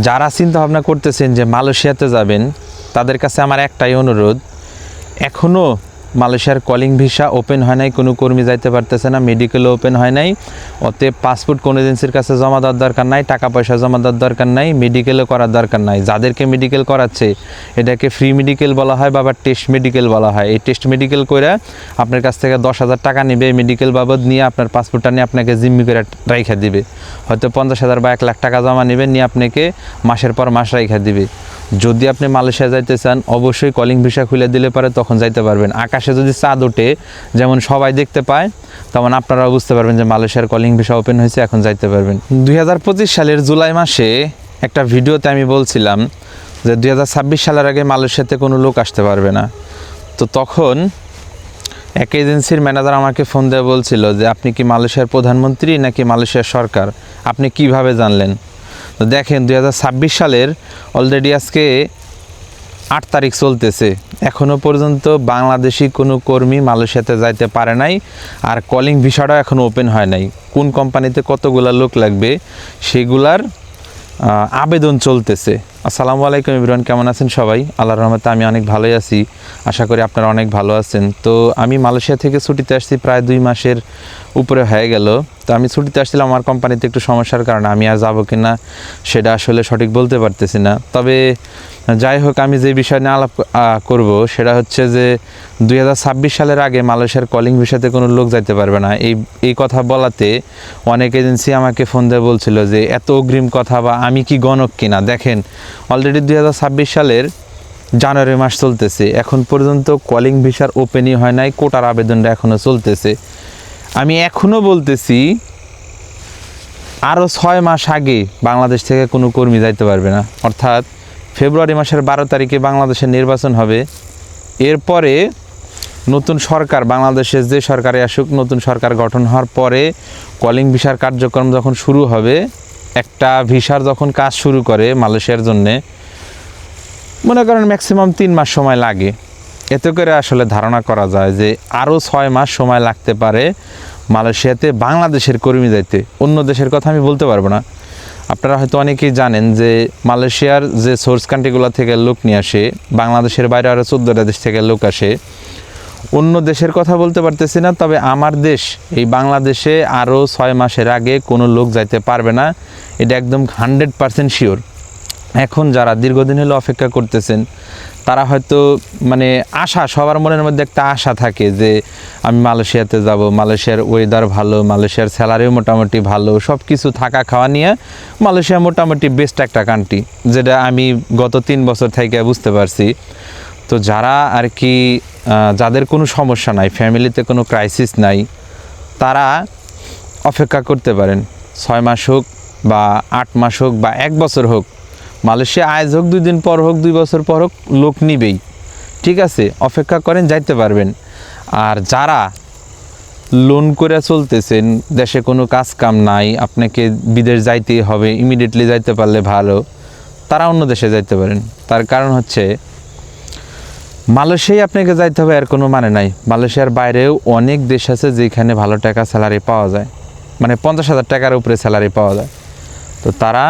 যারা চিন্তা ভাবনা করতেছেন যে মালয়েশিয়াতে যাবেন তাদের কাছে আমার একটাই অনুরোধ এখনও মালয়েশিয়ার কলিং ভিসা ওপেন হয় নাই, কোনো কর্মী যাইতে পারতেছে না মেডিকেলও ওপেন হয় নাই। অতএব পাসপোর্ট কোন এজেন্সির কাছে জমা দেওয়ার দরকার নাই টাকা পয়সা জমা দেওয়ার দরকার নাই মেডিকেলও করার দরকার নাই। যাদেরকে মেডিকেল করাচ্ছে, এটাকে ফ্রি মেডিকেল বলা হয় বা টেস্ট মেডিকেল বলা হয়। এই টেস্ট মেডিকেল করে আপনার কাছ থেকে দশ হাজার টাকা নেবে মেডিকেল বাবদ নিয়ে আপনার পাসপোর্টটা নিয়ে আপনাকে জিম্মি করে রাইখা দিবে। হয়তো পঞ্চাশ হাজার বা এক লাখ টাকা জমা নেবে, নিয়ে আপনাকে মাসের পর মাস রাইখা দিবে। যদি আপনি মালয়েশিয়া যাইতে চান, অবশ্যই কলিং ভিসা খুলে দিলে পারে তখন যাইতে পারবেন। আকাশে যদি চাঁদ ওঠে, যেমন সবাই দেখতে পায়, তখন আপনারাও বুঝতে পারবেন যে মালয়েশিয়ার কলিং ভিসা ওপেন হয়েছে, এখন যাইতে পারবেন। দুই হাজার পঁচিশ সালের জুলাই মাসে একটা ভিডিওতে আমি বলছিলাম যে দুই হাজার ছাব্বিশ সালের আগে মালয়েশিয়াতে কোনো লোক আসতে পারবে না। তো তখন এক এজেন্সির ম্যানেজার আমাকে ফোন দিয়ে বলছিল যে, আপনি কি মালয়েশিয়ার প্রধানমন্ত্রী নাকি মালয়েশিয়ার সরকার? আপনি কীভাবে জানলেন? তো দেখেন দু হাজার ছাব্বিশ সালের অলরেডি আজকে আট তারিখ চলতেছে। এখনও পর্যন্ত বাংলাদেশি কোনো কর্মী মালয়েশিয়াতে যাইতে পারে নাই আর কলিং ভিসাটাও এখনও ওপেন হয় নাই। কোন কোম্পানিতে কতগুলা লোক লাগবে, সেগুলার আবেদন চলতেছে। আসসালামু আলাইকুম ইবরান কেমন আছেন সবাই? আল্লাহ রহমতে আমি অনেক ভালোই আছি। আশা করি আপনারা অনেক ভালো আছেন। তো আমি মালয়েশিয়া থেকে ছুটিতে আসছি, প্রায় দুই মাসের উপরে হয়ে গেল। তো আমি ছুটিতে আসছিলাম, আমার কোম্পানিতে একটু সমস্যার কারণে আমি আর যাব কি না সেটা আসলে সঠিক বলতে পারতেছি না। তবে যাই হোক, আমি যে বিষয় নিয়ে আলাপ করব, সেটা হচ্ছে যে দুই হাজার ছাব্বিশ সালের আগে মালয়েশিয়ার কলিং ভিসাতে কোনো লোক যাইতে পারবে না। এই এই কথা বলাতে অনেক এজেন্সি আমাকে ফোন দিয়ে বলছিল যে, এত অগ্রিম কথা বা আমি কি গণক কিনা? দেখেন অলরেডি দু হাজার ছাব্বিশ সালের জানুয়ারি মাস চলতেছে। এখন পর্যন্ত কলিং ভিসার ওপেনই হয় নাই, কোটার আবেদনটা এখনও চলতেছে। আমি এখনও বলতেছি আরও ছয় মাস আগে বাংলাদেশ থেকে কোনো কর্মী যাইতে পারবে না। অর্থাৎ ফেব্রুয়ারি মাসের বারো তারিখে বাংলাদেশের নির্বাচন হবে। এরপরে নতুন সরকার, বাংলাদেশের যে সরকারে আসুক, নতুন সরকার গঠন হওয়ার পরে কলিং ভিসার কার্যক্রম যখন শুরু হবে, একটা ভিসার যখন কাজ শুরু করে মালয়েশিয়ার জন্যে, মনে করেন ম্যাক্সিমাম তিন মাস সময় লাগে। এতে করে আসলে ধারণা করা যায় যে আরও ছয় মাস সময় লাগতে পারে মালয়েশিয়াতে, বাংলাদেশের কর্মী যাইতে অন্য দেশের কথা আমি বলতে পারব না। আপনারা হয়তো অনেকেই জানেন যে মালয়েশিয়ার যে সোর্স কান্ট্রিগুলো থেকে লোক নিয়ে আসে, বাংলাদেশের বাইরে আরও চোদ্দোটা দেশ থেকে লোক আসে। অন্য দেশের কথা বলতে পারতেছি না, তবে আমার দেশ, এই বাংলাদেশে আরও ছয় মাসের আগে কোনো লোক যাইতে পারবে না। এটা একদম হান্ড্রেড পারসেন্ট শিওর এখন যারা দীর্ঘদিন হলে অপেক্ষা করতেছেন, তারা হয়তো মানে আশা, সবার মনের মধ্যে একটা আশা থাকে যে আমি মালয়েশিয়াতে যাব, মালয়েশিয়ার ওয়েদার ভালো, মালয়েশিয়ার স্যালারিও মোটামুটি ভালো সব কিছু থাকা খাওয়া নিয়ে মালয়েশিয়া মোটামুটি বেস্ট একটা কান্ট্রি যেটা আমি গত তিন বছর থেকে বুঝতে পারছি। তো যারা আর কি যাদের কোনো সমস্যা নাই ফ্যামিলিতে কোনো ক্রাইসিস নাই, তারা অপেক্ষা করতে পারেন। ছয় মাস হোক বা আট মাস হোক বা এক বছর হোক মালয়েশিয়া আজ হোক, দুই দিন পর হোক, দুই বছর পর হোক, লোক নিবেই। ঠিক আছে? অপেক্ষা করেন, যাইতে পারবেন। আর যারা লোন করে চলতেছেন, দেশে কোনো কাজ কাম নাই, আপনাকে বিদেশ যাইতে হবে ইমিডিয়েটলি যাইতে পারলে ভালো, তারা অন্য দেশে যাইতে পারেন। তার কারণ হচ্ছে, মালয়েশিয়ায় আপনাকে যাইতে হবে আর কোনো মানে নাই। মালয়েশিয়ার বাইরেও অনেক দেশ আছে যেখানে ভালো টাকা স্যালারি পাওয়া যায়। মানে পঞ্চাশ হাজার টাকার উপরে স্যালারি পাওয়া যায়। তো তারা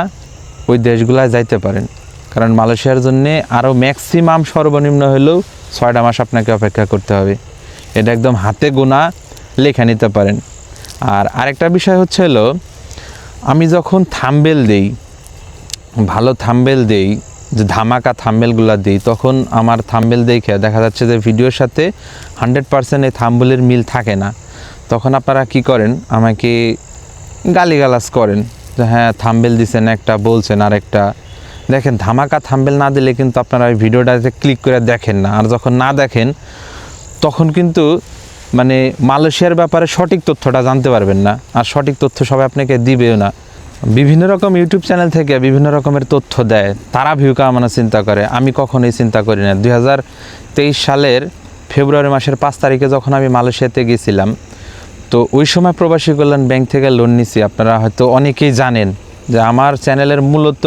ওই দেশগুলায় যাইতে পারেন। কারণ মালয়েশিয়ার জন্য আরও ম্যাক্সিমাম সর্বনিম্ন হলেও ছয়টা মাস আপনাকে অপেক্ষা করতে হবে। এটা একদম হাতে গোনা লেখা নিতে পারেন। আর আরেকটা বিষয় হচ্ছে হলো, আমি যখন থাম্বেল দেই, ভালো থাম্বেল দেই, যে ধামাকা থাম্বেলগুলো দিই, তখন আমার থাম্বেল দেখে দেখা যাচ্ছে যে ভিডিওর সাথে হান্ড্রেড পার্সেন্ট এই থাম্বেলের মিল থাকে না। তখন আপনারা কি করেন? আমাকে গালিগালাজ করেন। হ্যাঁ থাম্বেল দিছেন একটা, বলছেন আর একটা দেখেন, ধামাকা থাম্বেল না দিলে কিন্তু আপনারা ওই ভিডিওটাতে ক্লিক করে দেখেন না। আর যখন না দেখেন, তখন কিন্তু মানে মালয়েশিয়ার ব্যাপারে সঠিক তথ্যটা জানতে পারবেন না। আর সঠিক তথ্য সবাই আপনাকে দিবেও না। বিভিন্ন রকম ইউটিউব চ্যানেল থেকে বিভিন্ন রকমের তথ্য দেয়। তারা ভিউ কামানো চিন্তা করে। আমি কখনোই চিন্তা করি না। দু হাজার তেইশ সালের ফেব্রুয়ারি মাসের পাঁচ তারিখে যখন আমি মালয়েশিয়াতে গেছিলাম তো ওই সময় প্রবাসী কল্যাণ ব্যাংক থেকে লোন নিছি। আপনারা হয়তো অনেকেই জানেন যে আমার চ্যানেলের মূলত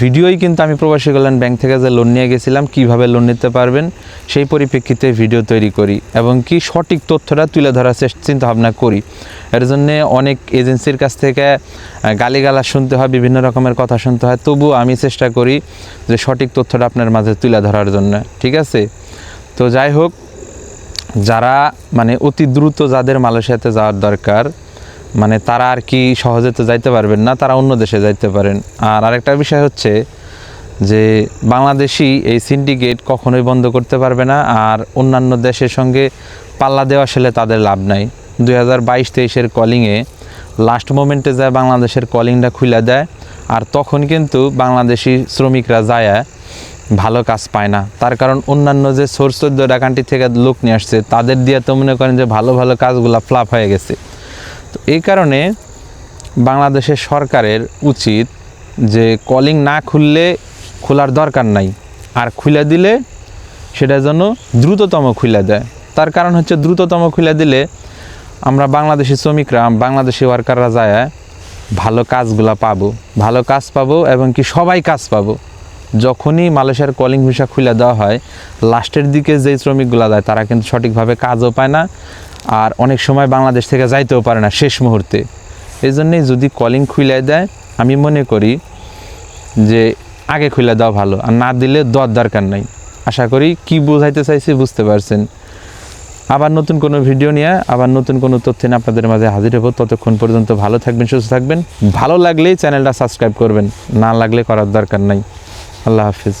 ভিডিওই কিন্তু আমি প্রবাসী কল্যাণ ব্যাংক থেকে যে লোন নিয়ে গেছিলাম কীভাবে লোন নিতে পারবেন সেই পরিপ্রেক্ষিতে ভিডিও তৈরি করি এবং কি সঠিক তথ্যটা তুলে ধরার চেষ্টা চিন্তা ভাবনা করি। এর জন্যে অনেক এজেন্সির কাছ থেকে আহ, গালিগালাজ শুনতে হয় বিভিন্ন রকমের কথা শুনতে হয়। তবুও আমি চেষ্টা করি যে সঠিক তথ্যটা আপনার মাঝে তুলে ধরার জন্য। ঠিক আছে? তো যাই হোক যারা মানে অতি দ্রুত যাদের মালয়েশিয়াতে যাওয়ার দরকার মানে তারা আর কি সহজে তো যাইতে পারবেন না, তারা অন্য দেশে যাইতে পারেন। আর আরেকটা বিষয় হচ্ছে যে বাংলাদেশি এই সিন্ডিকেট কখনোই বন্ধ করতে পারবে না, আর অন্যান্য দেশের সঙ্গে পাল্লা দেওয়া আসলে তাদের লাভ নাই। দুই হাজার বাইশ তেইশের কলিংয়ে লাস্ট মোমেন্টে যায় বাংলাদেশের কলিংটা খুলে দেয়, আর তখন কিন্তু বাংলাদেশি শ্রমিকরা যায় ভালো কাজ পায় না। তার কারণ অন্যান্য যে সোর্স চোদ্দ ডাকানটি থেকে লোক নিয়ে আসছে, তাদের দিয়ে তো মনে করেন যে ভালো ভালো কাজগুলো ফ্লাপ হয়ে গেছে। তো এই কারণে বাংলাদেশের সরকারের উচিত যে কলিং না খুললে খোলার দরকার নাই। আর খুলে দিলে সেটা যেন দ্রুততম খুলে দেয়। তার কারণ হচ্ছে দ্রুততম খুলে দিলে আমরা বাংলাদেশি শ্রমিকরা, বাংলাদেশি ওয়ার্কাররা যায়, ভালো কাজগুলা পাবো। ভালো কাজ পাবো এবং কি সবাই কাজ পাবো। যখনই মালয়েশিয়ার কলিং ভিসা খুলে দেওয়া হয়, লাস্টের দিকে যেই শ্রমিকগুলো যায় তারা কিন্তু সঠিকভাবে কাজও পায় না আর অনেক সময় বাংলাদেশ থেকে যাইতেও পারে না শেষ মুহূর্তে। এই জন্যেই যদি কলিং খুলে দেয়, আমি মনে করি যে আগে খুলে দেওয়া ভালো, আর না দিলে দেওয়ার দরকার নাই। আশা করি কি বোঝাইতে চাইছি বুঝতে পারছেন। আবার নতুন কোনো ভিডিও নিয়ে, আবার নতুন কোনো তথ্য নিয়ে আপনাদের মাঝে হাজির হব। ততক্ষণ পর্যন্ত ভালো থাকবেন, সুস্থ থাকবেন। ভালো লাগলেই চ্যানেলটা সাবস্ক্রাইব করবেন, না লাগলে করার দরকার নাই। আল্লাহ হাফিজ।